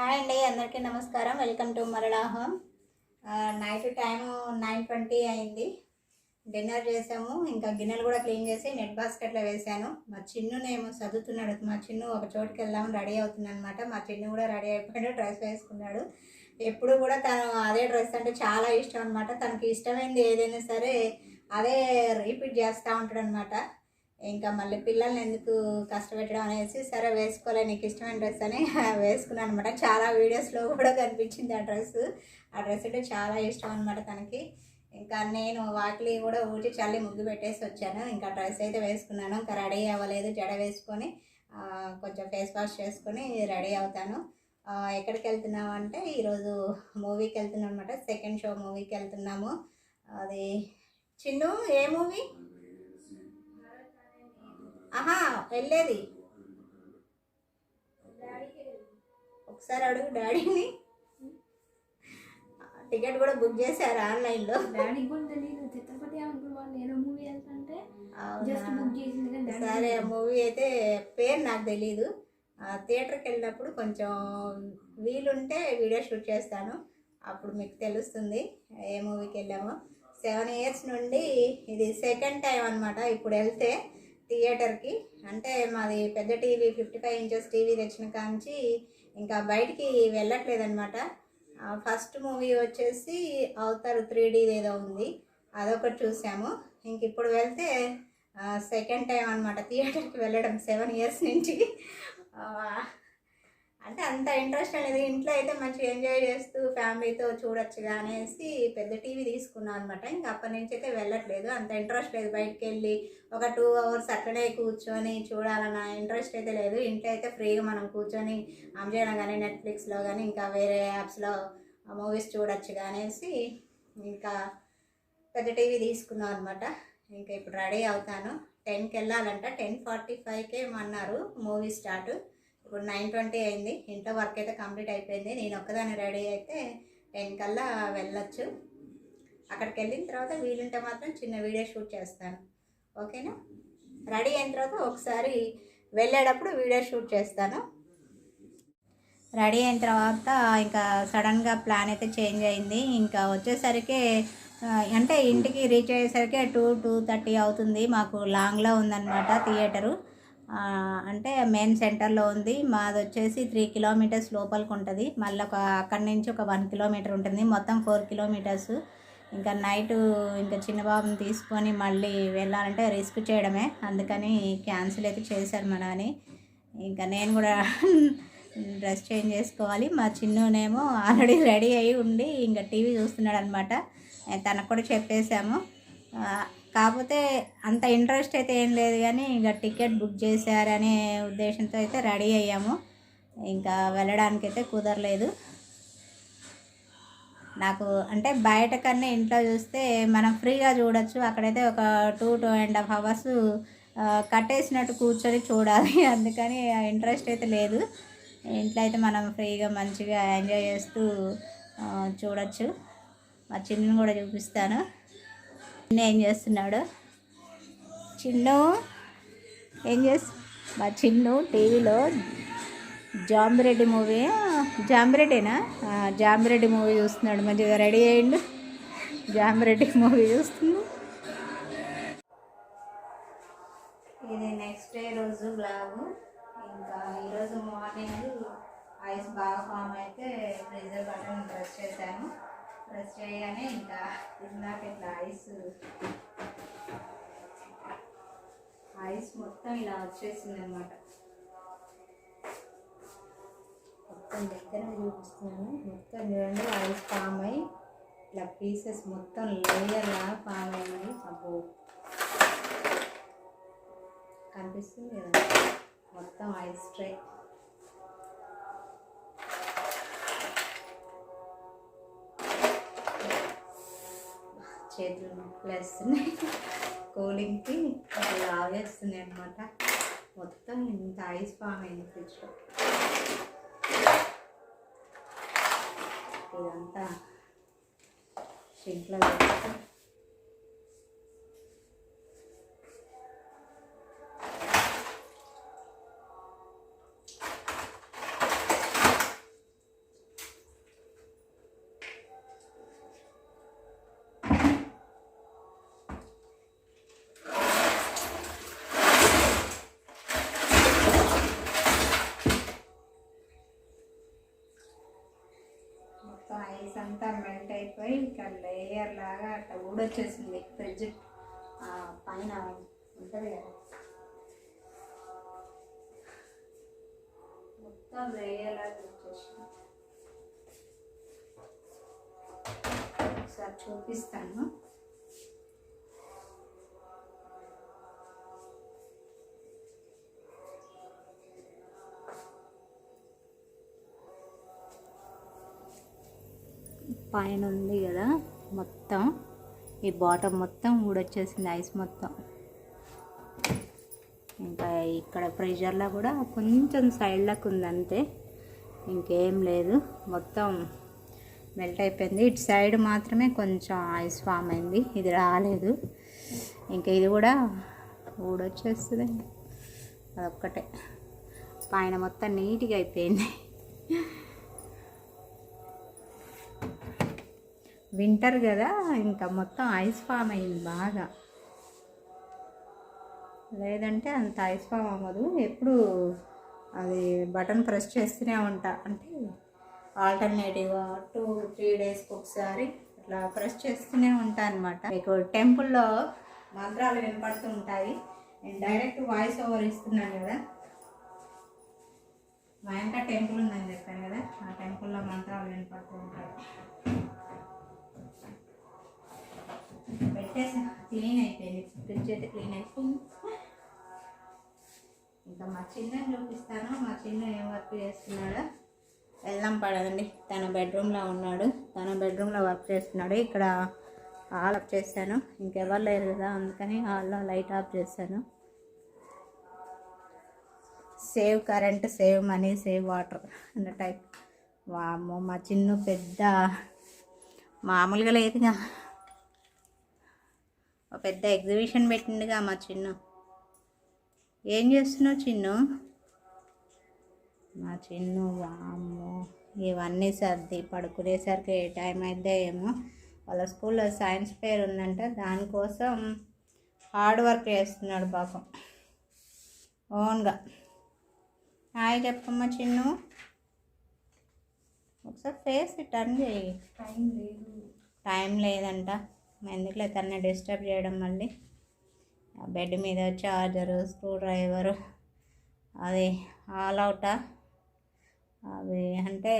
Hi అండి అందరికీ నమస్కారం. వెల్కమ్ టు మరళాహం నైట్ టైం నైన్ ట్వంటీ అయింది. డిన్నర్ చేసాము. ఇంకా గిన్నెలు కూడా క్లీన్ చేసి నెట్ బాస్కెట్లో వేసాను. మా చిన్నునేమో చదువుతున్నాడు మా చిన్ను ఒక చోటుకి వెళ్దాం రెడీ అవుతుంది అనమాట మా చిన్ను కూడా రెడీ అయిపోయాడు డ్రెస్ వేసుకున్నాడు. ఎప్పుడు కూడా తను అదే డ్రెస్ అంటే చాలా ఇష్టం అనమాట తనకి ఇష్టమైంది ఏదైనా సరే అదే రిపీట్ చేస్తూ ఉంటాడు అనమాట ఇంకా మళ్ళీ పిల్లల్ని ఎందుకు కష్టపెట్టడం అనేసి సరే వేసుకోలే నీకు ఇష్టమైన డ్రెస్ అని వేసుకున్నాను అనమాట. చాలా వీడియోస్లో కూడా కనిపించింది ఆ డ్రెస్. ఆ డ్రెస్ అంటే చాలా ఇష్టం అనమాట తనకి. ఇంకా నేను వాకిలి కూడా ఊటి చల్లి ముగ్గు పెట్టేసి వచ్చాను. ఇంకా డ్రెస్ అయితే వేసుకున్నాను. ఇంకా రెడీ అవ్వలేదు. జడ వేసుకొని కొంచెం ఫేస్ వాష్ చేసుకొని రెడీ అవుతాను. ఎక్కడికి వెళ్తున్నాము అంటే ఈరోజు మూవీకి వెళ్తున్నాం అనమాట సెకండ్ షో మూవీకి వెళ్తున్నాము. అది చిన్ను ఏ మూవీ? ఆహా వెళ్ళేది. ఒకసారి అడుగు డాడీని. టికెట్ కూడా బుక్ చేశారు ఆన్లైన్లో? డాడీ కూడా తెలియదు చిత్రపతి అనుకున్నాను నేను మూవీ వెళ్తుంటే జస్ట్ బుక్ చేసింది సరే మూవీ అయితే పేరు నాకు తెలీదు. ఆ, థియేటర్కి వెళ్ళినప్పుడు కొంచెం వీలుంటే వీడియో షూట్ చేస్తాను. అప్పుడు మీకు తెలుస్తుంది ఏ మూవీకి వెళ్ళామో. సెవెన్ ఇయర్స్ నుండి ఇది సెకండ్ టైం అనమాట ఇప్పుడు వెళ్తే థియేటర్కి. అంటే మాది పెద్ద TV fifty five inches TV తెచ్చిన కాంచి ఇంకా బయటికి వెళ్ళట్లేదనమాట ఫస్ట్ మూవీ వచ్చేసి అవతారు త్రీ డీది ఏదో ఉంది. అదొకటి చూసాము. ఇంక ఇప్పుడు వెళ్తే సెకండ్ టైం అనమాట థియేటర్కి వెళ్ళడం సెవెన్ ఇయర్స్ నుంచి. అంటే అంత ఇంట్రెస్ట్ అనేది ఇంట్లో అయితే మంచిగా ఎంజాయ్ చేస్తూ ఫ్యామిలీతో చూడొచ్చుగా అనేసి పెద్ద టీవీ తీసుకున్నాం అనమాట ఇంకా అప్పటి నుంచి అయితే వెళ్ళట్లేదు. అంత ఇంట్రెస్ట్ లేదు బయటికి వెళ్ళి ఒక టూ అవర్స్ అక్కడే కూర్చొని చూడాలన్న ఇంట్రెస్ట్ అయితే లేదు. ఇంట్లో అయితే ఫ్రీగా మనం కూర్చొని ఆన్ చేయడం కానీ నెట్ఫ్లిక్స్లో కానీ ఇంకా వేరే యాప్స్లో మూవీస్ చూడొచ్చు అనేసి ఇంకా పెద్ద టీవీ తీసుకున్నాం అనమాట ఇంకా ఇప్పుడు రెడీ అవుతాను. టెన్కి వెళ్ళాలంట. టెన్ ఫార్టీ ఫైవ్కే ఏమన్నారు మూవీ స్టార్ట్ ఇప్పుడు నైన్ ట్వంటీ అయింది. ఇంట్లో వర్క్ అయితే కంప్లీట్ అయిపోయింది. నేను ఒక్కదాన్ని రెడీ అయితే టెన్ కల్లా వెళ్ళొచ్చు. అక్కడికి వెళ్ళిన తర్వాత వీలుంటే మాత్రం చిన్న వీడియో షూట్ చేస్తాను. ఓకేనా? రెడీ అయిన తర్వాత ఒకసారి వెళ్ళేటప్పుడు వీడియో షూట్ చేస్తాను. రెడీ అయిన తర్వాత ఇంకా సడన్గా ప్లాన్ అయితే చేంజ్ అయింది. ఇంకా వచ్చేసరికి అంటే ఇంటికి రీచ్ అయ్యేసరికి టూ టూ థర్టీ అవుతుంది. మాకు లాంగ్లో ఉందన్నమాట థియేటరు అంటే మెయిన్ సెంటర్లో ఉంది. మాది వచ్చేసి త్రీ కిలోమీటర్స్ లోపలికి ఉంటుంది. మళ్ళీ ఒక అక్కడి నుంచి ఒక వన్ కిలోమీటర్ ఉంటుంది. మొత్తం ఫోర్ కిలోమీటర్స్. ఇంకా నైట్ ఇంకా చిన్నబాబుని తీసుకొని మళ్ళీ వెళ్ళాలంటే రిస్క్ చేయడమే. అందుకని క్యాన్సిల్ అయితే చేశారు మా నాని. ఇంకా నేను కూడా డ్రెస్ చేంజ్ చేసుకోవాలి. మా చిన్నునేమో ఆల్రెడీ రెడీ అయ్యి ఉండి ఇంకా టీవీ చూస్తున్నాడు అనమాట తనకు కూడా చెప్పేశాము. కాకపోతే అంత ఇంట్రెస్ట్ అయితే ఏం లేదు కానీ ఇంకా టికెట్ బుక్ చేశారనే ఉద్దేశంతో అయితే రెడీ అయ్యాము. ఇంకా వెళ్ళడానికి అయితే కుదరలేదు. నాకు అంటే బయట కన్నా ఇంట్లో చూస్తే మనం ఫ్రీగా చూడొచ్చు. అక్కడైతే ఒక two two and half hours కట్టేసినట్టు కూర్చొని చూడాలి. అందుకని ఇంట్రెస్ట్ అయితే లేదు. ఇంట్లో అయితే మనం ఫ్రీగా మంచిగా ఎంజాయ్ చేస్తూ చూడొచ్చు. మా చిన్నని కూడా చూపిస్తాను. ఏం చేస్తున్నాడు? చిన్ను ఏం చేస్తు మా చిన్ను టీవీలో జాంబిరెడ్డి మూవీ. జాంబిరెడ్డినా? జాంబిరెడ్డి మూవీ చూస్తున్నాడు. మంచిగా రెడీ అయ్యిండు. జాంబిరెడ్డి మూవీ చూస్తుంది ఇది నెక్స్ట్ డే రోజు బ్లాగు ఇంకా ఈరోజు మార్నింగ్ ఐస్ బాగా ఫామ్ అయితే ఫ్రీజర్ బటన్ ప్రెస్ చేశాను. ఫ్రెష్ అయ్యానే ఇంకా ఇందాక ఇట్లా ఐస్ ఐస్ మొత్తం ఇలా వచ్చేసింది అనమాట మొత్తం దగ్గర చూపిస్తున్నాను. మొత్తం చూడండి ఐస్ ఫామ్ అయ్యి ఇట్లా పీసెస్ మొత్తం లేయర్లా ఫామ్ అయింది అబ్బో! కనిపిస్తుంది కదా? మొత్తం ఐస్ ట్రే చేతులు నొప్పులు వేస్తున్నాయి కూలింగ్కి ఆవేస్తున్నాయి అనమాట మొత్తం ఇంత ఐస్ ఫామ్ అయింది ఫ్రిడ్జ్లో. ఇదంతా షింక్లో వేస్తాం అట్లా ఊడొచ్చేసింది ఫ్రిడ్జ్. పైన ఉంటుంది కదా. మొత్తం వేయలాగా వచ్చేసింది. ఒకసారి చూపిస్తాను. పైన ఉంది కదా మొత్తం. ఈ బాటమ్ మొత్తం ఊడొచ్చేసింది ఐస్ మొత్తం. ఇంకా ఇక్కడ ప్రెషర్లో కూడా కొంచెం సైడ్లకు ఉంది అంతే ఇంకేం లేదు మొత్తం మెల్ట్ అయిపోయింది. ఇటు సైడ్ మాత్రమే కొంచెం ఐస్ ఫామ్ అయింది ఇది రాలేదు. ఇంకా ఇది కూడా ఊడొచ్చేస్తుంది. అదొక్కటే. పైన మొత్తం నీట్గా అయిపోయింది. వింటర్ కదా ఇంకా మొత్తం ఐస్ ఫామ్ అయింది బాగా. లేదంటే అంత ఐస్ ఫామ్ అవ్వదు. ఎప్పుడు అది బటన్ ప్రెస్ చేస్తూనే ఉంటా. అంటే ఆల్టర్నేటివ్గా టూ త్రీ డేస్కి ఒకసారి ఇట్లా ప్రెస్ చేస్తూనే ఉంటా అనమాట మీకు టెంపుల్లో మంత్రాలు వినపడుతూ ఉంటాయి. నేను డైరెక్ట్ వాయిస్ ఓవర్ ఇస్తున్నాను కదా. మా వెంట టెంపుల్ ఉందని చెప్పాను కదా ఆ టెంపుల్లో మంత్రాలు వినపడుతూ ఉంటాయి. క్లీన్ అయిపోయింది ఫ్రిడ్జ్ అయితే క్లీన్ అయిపోయింది ఇంకా మా చిన్న చూపిస్తాను మా చిన్న ఏం వర్క్ చేస్తున్నాడో వెళ్దాం పడదండి. తన బెడ్రూమ్లో ఉన్నాడు. తన బెడ్రూమ్లో వర్క్ చేస్తున్నాడు. ఇక్కడ హాల్ ఆఫ్ చేశాను ఇంకెవరు లేరు కదా అందుకని హాల్లో లైట్ ఆఫ్ చేశాను save current save money save water అన్న టైప్ వామ్మో మా చిన్న పెద్ద మామూలుగా లేదుగా ఒక పెద్ద ఎగ్జిబిషన్ పెట్టిండుగా మా చిన్ను. ఏం చేస్తున్నావు చిన్ను? మా చిన్ను వామ్మో ఇవన్నీ సర్ది పడుకునేసరికి ఏ టైం అయితే ఏమో. వాళ్ళ స్కూల్లో సైన్స్ ఫేర్ ఉందంట దానికోసం హార్డ్ వర్క్ చేస్తున్నాడు పాపం. ఓన్గా. హాయ్ చెప్పమ్మా చిన్ను. ఒకసారి ఫేస్ టర్న్ చేయి టైం లేదు. టైం లేదంట. ఎందుకులే తనని డిస్టర్బ్ చేయడం మళ్ళీ? ఆ బెడ్ మీద చార్జరు స్క్రూ డ్రైవరు అది ఆల్ అవుటా? అవి అంటే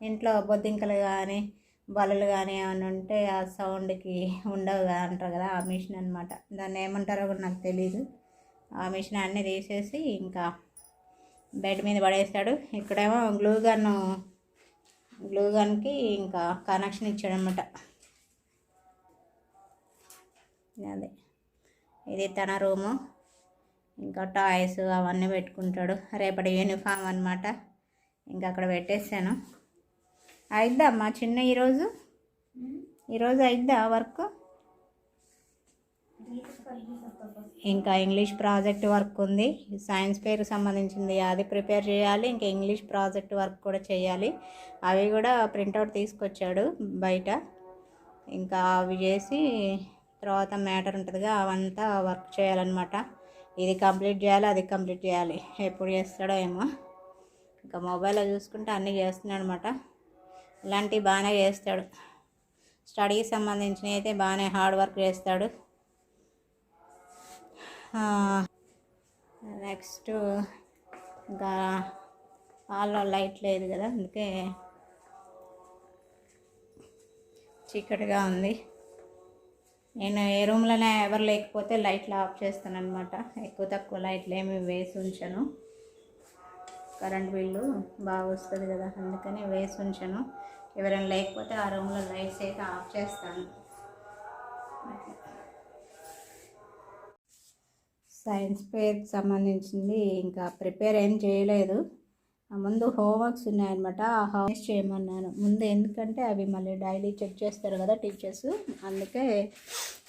ఇంట్లో బొద్దింకలు కానీ బలలు కానీ ఏమైనా ఉంటే ఆ సౌండ్కి ఉండవు కదా అంటారు కదా ఆ మిషన్ అనమాట దాన్ని ఏమంటారో కూడా నాకు తెలియదు ఆ మిషన్ అన్నీ తీసేసి ఇంకా బెడ్ మీద పడేసాడు ఇక్కడేమో గ్లూ గన్ గ్లూ గన్కి ఇంకా కనెక్షన్ ఇచ్చాడనమాట అదే. ఇది తన రూము. ఇంకా టాయ్స్ అవన్నీ పెట్టుకుంటాడు. రేపటి యూనిఫామ్ అనమాట ఇంకా అక్కడ పెట్టేసాను అయిద్దా మా చిన్న ఈరోజు? ఈరోజు అయిద్దా వర్క్? ఇంకా ఇంగ్లీష్ ప్రాజెక్ట్ వర్క్ ఉంది. సైన్స్ పేరు సంబంధించింది. అది ప్రిపేర్ చేయాలి. ఇంకా ఇంగ్లీష్ ప్రాజెక్ట్ వర్క్ కూడా చేయాలి. అవి కూడా ప్రింట్అవుట్ తీసుకొచ్చాడు బయట. ఇంకా అవి చేసి తర్వాత మ్యాటర్ ఉంటుందిగా అవంతా వర్క్ చేయాలన్నమాట. ఇది కంప్లీట్ చేయాలి అది కంప్లీట్ చేయాలి. ఎప్పుడు చేస్తాడో ఏమో. ఇంకా మొబైల్లో చూసుకుంటే అన్నీ చేస్తున్నాడు అనమాట ఇలాంటివి బాగానే చేస్తాడు. స్టడీకి సంబంధించినవి అయితే బాగానే హార్డ్ వర్క్ చేస్తాడు. నెక్స్ట్ ఇంకా హాల్లో లైట్ లేదు కదా అందుకే చీకటిగా ఉంది. నేను ఏ రూమ్లోనే ఎవరు లేకపోతే లైట్లు ఆఫ్ చేస్తాను అనమాట ఎక్కువ తక్కువ లైట్లు ఏమి వేసి ఉంచను. కరెంట్ బిల్లు బాగా వస్తుంది కదా అందుకని వేసి ఉంచను. ఎవరైనా లేకపోతే ఆ రూమ్లో లైట్స్ అయితే ఆఫ్ చేస్తాను. సైన్స్ ఫేర్కి సంబంధించింది ఇంకా ప్రిపేర్ ఏం చేయలేదు. ముందు హోంవర్క్స్ ఉన్నాయన్నమాట. ఆ హోంవర్క్స్ చేయమన్నాను. ముందు ఎందుకంటే అవి మళ్ళీ డైలీ చెక్ చేస్తారు కదా టీచర్స్. అందుకే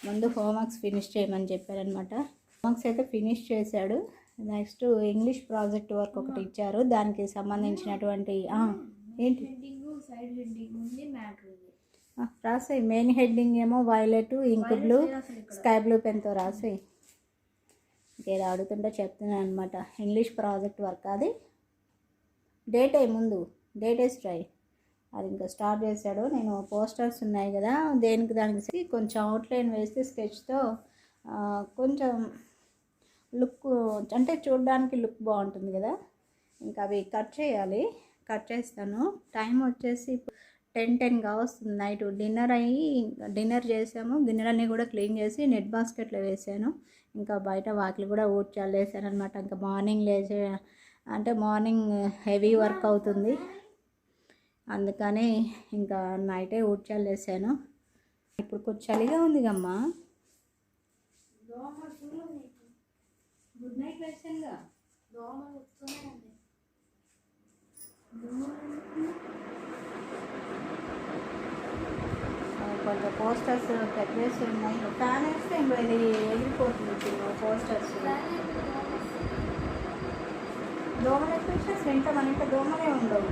ముందు హోంవర్క్స్ ఫినిష్ చేయమని చెప్పారనమాట హోంవర్క్స్ అయితే ఫినిష్ చేశాడు. నెక్స్ట్ ఇంగ్లీష్ ప్రాజెక్ట్ వర్క్ ఒకటి ఇచ్చారు. దానికి సంబంధించినటువంటి ఏంటి? రాసేయి. మెయిన్ హెడ్డింగ్ ఏమో violet ink blue sky blue పెన్తో రాసేయి. ఇంకేదో అడుగుతుంటే చెప్తున్నాను అనమాట ఇంగ్లీష్ ప్రాజెక్ట్ వర్క్ అది. డేట్ ముందు డేట్ వేసి ట్రై అది ఇంకా స్టార్ట్ చేశాడు. నేను పోస్టర్స్ ఉన్నాయి కదా దేనికి దానికి కొంచెం అవుట్లైన్ వేస్తే స్కెచ్తో కొంచెం లుక్ అంటే చూడడానికి లుక్ బాగుంటుంది కదా. ఇంకా అవి కట్ చేయాలి. కట్ చేస్తాను. టైం వచ్చేసి టెన్ టెన్గా వస్తుంది నైట్. డిన్నర్ అయ్యి డిన్నర్ చేసాము. గిన్నెలన్నీ కూడా క్లీన్ చేసి నెట్ బాస్కెట్లో వేసాను. ఇంకా బయట వాకిలు కూడా ఊడ్చాలు. వేసాను అనమాట ఇంకా మార్నింగ్ లేచే అంటే మార్నింగ్ హెవీ వర్క్ అవుతుంది. అందుకని ఇంకా నైటే ఊడ్చాలు వేసాను ఇప్పుడు కొంచెం చలిగా ఉంది కమ్మా. గుడ్ నైట్ వేసానుగా కొంచెం పోస్టర్స్ పెట్టేసి ఉన్నాయి. ఫ్యాన్ వేస్తే ఇంకా ఇది ఎగిరిపోతుంది పోస్టర్స్ దోమలు ఎక్కువ ఇస్తే వెంట మన ఇంట్లో దోమలే ఉండవు.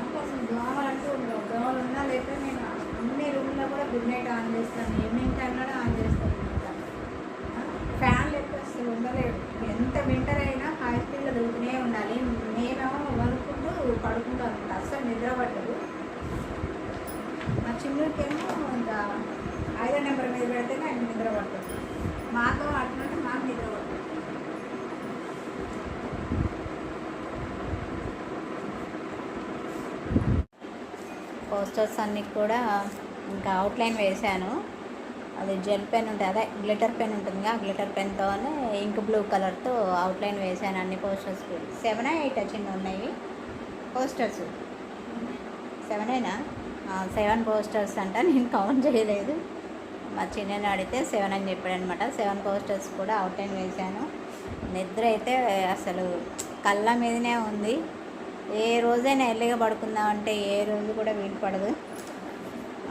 అంటే అసలు దోమలు అంటూ ఉండవు. దోమలు ఉన్నా లేక నేను అన్ని రూమ్లో కూడా గుడ్ నైట్ ఆన్ చేస్తాను. ఈవినింగ్ టైం కూడా ఆన్ చేస్తాను అనమాట. ఫ్యాన్ లేక అసలు ఉండలేదు. ఎంత వింటర్ అయినా హై స్పీడ్లో దొరుకుతూనే ఉండాలి. నేనేమో వణుకుంటూ పడుకుంటాను అనమాట అస్సలు నిద్ర పట్టదు. మా చిన్నకేమో ఇంకా ఐదో నెంబర్ మీద పెడితేనే ఆయన నిద్ర పడుతుంది మాకు నిద్ర పడుతుంది పోస్టర్స్ అన్నీ కూడా ఇంకా అవుట్లైన్ వేశాను అది జెల్ పెన్ ఉంటుంది అదే గ్లిటర్ పెన్ ఉంటుంది ఆ గ్లిటర్ పెన్తోనే ఇంక్ బ్లూ కలర్తో అవుట్లైన్ వేశాను అన్ని పోస్టర్స్కి సెవెన్ ఎయిట్ వచ్చింది ఉన్నాయి పోస్టర్స్ సెవెన్ అయినా సెవెన్ పోస్టర్స్ అంట నేను కౌంట్ చేయలేదు. మా చిన్న అడిగితే సెవెన్ అని చెప్పాడు అనమాట సెవెన్ పోస్టర్స్ కూడా అవుట్లైన్ వేశాను నిద్ర అయితే అసలు కళ్ళ మీదనే ఉంది. ఏ రోజైనా ఎర్లీగా పడుకుందామంటే ఏ రోజు కూడా వీలు పడదు.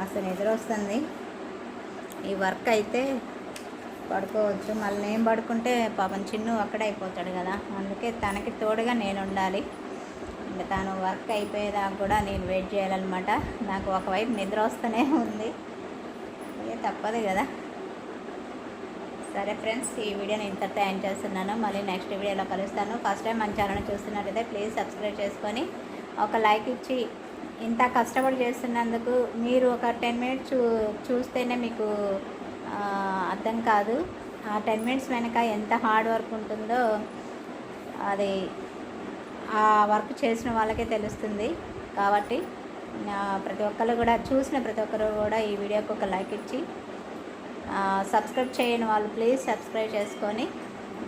అసలు నిద్ర వస్తుంది ఈ వర్క్ అయితే పడుకోవచ్చు మళ్ళీ నేను పడుకుంటే పాపం చిన్ను అక్కడే అయిపోతాడు కదా. అందుకే తనకి తోడుగా నేను ఉండాలి. ఇంకా తను వర్క్ అయిపోయేదాకా కూడా నేను వెయిట్ చేయాలన్నమాట. నాకు ఒకవైపు నిద్ర వస్తూనే ఉంది. ఇక తప్పదు కదా. సరే ఫ్రెండ్స్ ఈ వీడియోని ఇంతటితో ఎండ్ చేస్తున్నాను. మళ్ళీ నెక్స్ట్ వీడియోలో కలుస్తాను. ఫస్ట్ టైం మన ఛానల్ చూస్తున్నట్టయితే ప్లీజ్ సబ్స్క్రైబ్ చేసుకొని ఒక లైక్ ఇచ్చి ఇంత కష్టపడి చేస్తున్నందుకు మీరు ఒక టెన్ మినిట్స్ చూ చూస్తేనే మీకు అర్థం కాదు. ఆ టెన్ మినిట్స్ వెనక ఎంత హార్డ్ వర్క్ ఉంటుందో అది ఆ వర్క్ చేసిన వాళ్ళకే తెలుస్తుంది. కాబట్టి ప్రతి ఒక్కరు కూడా చూసిన ప్రతి ఒక్కరు కూడా ఈ వీడియోకి ఒక లైక్ ఇచ్చి సబ్స్క్రైబ్ చేయని వాళ్ళు ప్లీజ్ సబ్స్క్రైబ్ చేసుకొని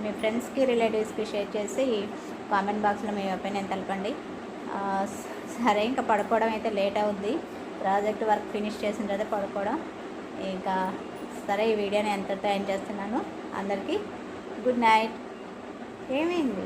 మీ ఫ్రెండ్స్కి రిలేటివ్స్కి షేర్ చేసి కామెంట్ బాక్స్లో మీ ఒపీనియన్ తెలపండి. సరే ఇంకా పడుకోవడం అయితే లేట్ అవుద్ది. ప్రాజెక్ట్ వర్క్ ఫినిష్ చేసిన తర్వాత పడుకోవడం. ఇంకా సరే ఈ వీడియోని ఎంతతో ఎండ్ చేస్తున్నాను. అందరికీ గుడ్ నైట్. ఏమైంది?